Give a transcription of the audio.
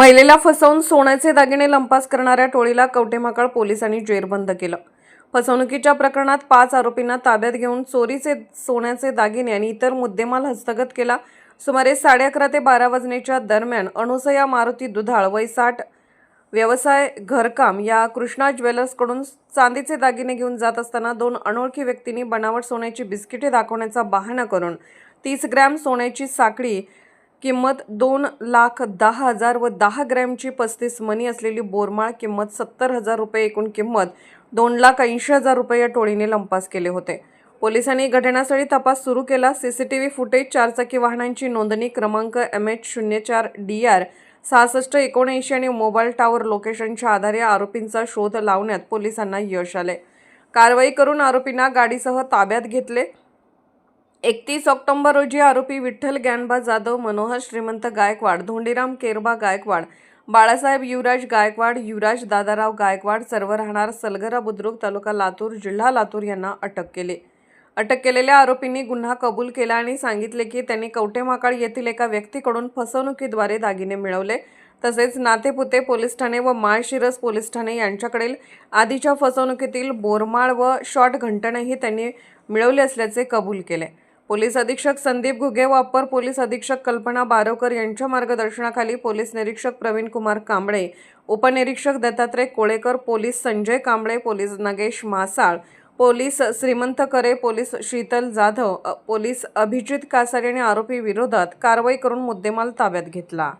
महिलेला फसवून सोन्याचे दागिने लंपास करणाऱ्या टोळीला कवटेमाकाळ पोलिसांनी जेरबंद केलं. फसवणुकीच्या प्रकरणात पाच आरोपींना ताब्यात घेऊन चोरीचे सोन्याचे दागिने आणि इतर मुद्देमाल हस्तगत केला. सुमारे साडे अकरा ते बारा वाजण्याच्या दरम्यान अणुसया मारुती दुधाळ वय साठ व्यवसाय घरकाम या कृष्णा ज्वेलर्सकडून चांदीचे दागिने घेऊन जात असताना दोन अनोळखी व्यक्तींनी बनावट सोन्याची बिस्किटे दाखवण्याचा बहाणा करून तीस ग्रॅम सोन्याची साखळी किंमत दोन लाख दहा हजार व दहा ग्रॅमची पस्तीस मनी असलेली बोरमाळ किंमत सत्तर हजार रुपये एकूण किंमत दोन लाख ऐंशी हजार रुपये या टोळीने लंपास केले होते. पोलिसांनी घटनास्थळी तपास सुरू केला. C C T V footage चारचाकी वाहनांची नोंदणी क्रमांक एम एच शून्य चार डी आर सहासष्ट एकोणऐंशी आणि मोबाईल टॉवर लोकेशनच्या आधारे आरोपींचा शोध लावण्यात पोलिसांना यश आले. कारवाई करून आरोपींना गाडीसह ताब्यात घेतले. एकतीस ऑक्टोंबर रोजी आरोपी विठ्ठल ग्यानबा जाधव मनोहर श्रीमंत गायकवाड धोंडीराम केरबा गायकवाड बाळासाहेब युवराज गायकवाड युवराज दादाराव गायकवाड सर्व राहणार सलगरा बुद्रुक तालुका लातूर जिल्हा लातूर यांना अटक केली. अटक केलेल्या आरोपींनी गुन्हा कबूल केला आणि सांगितले की त्यांनी कवटेमाकाळ येथील एका व्यक्तीकडून फसवणुकीद्वारे दागिने मिळवले. तसेच नातेपुते पोलीस ठाणे व माळशिरस पोलीस ठाणे यांच्याकडील आधीच्या फसवणुकीतील बोरमाळ व शॉट घंटणही त्यांनी मिळवले असल्याचे कबूल केले. पोलीस अधीक्षक संदीप घुगे व अप्पर पोलीस अधीक्षक कल्पना बारोकर यांच्या मार्गदर्शनाखाली पोलीस निरीक्षक प्रवीण कुमार कांबळे उपनिरीक्षक Dattatray Kolekar police Sanjay Kamble police Nagesh Masal police Shrimant Kare police Sheetal Jadhav police Abhijit Kasare आणि आरोपी विरोधात कारवाई करून मुद्देमाल ताब्यात घेतला.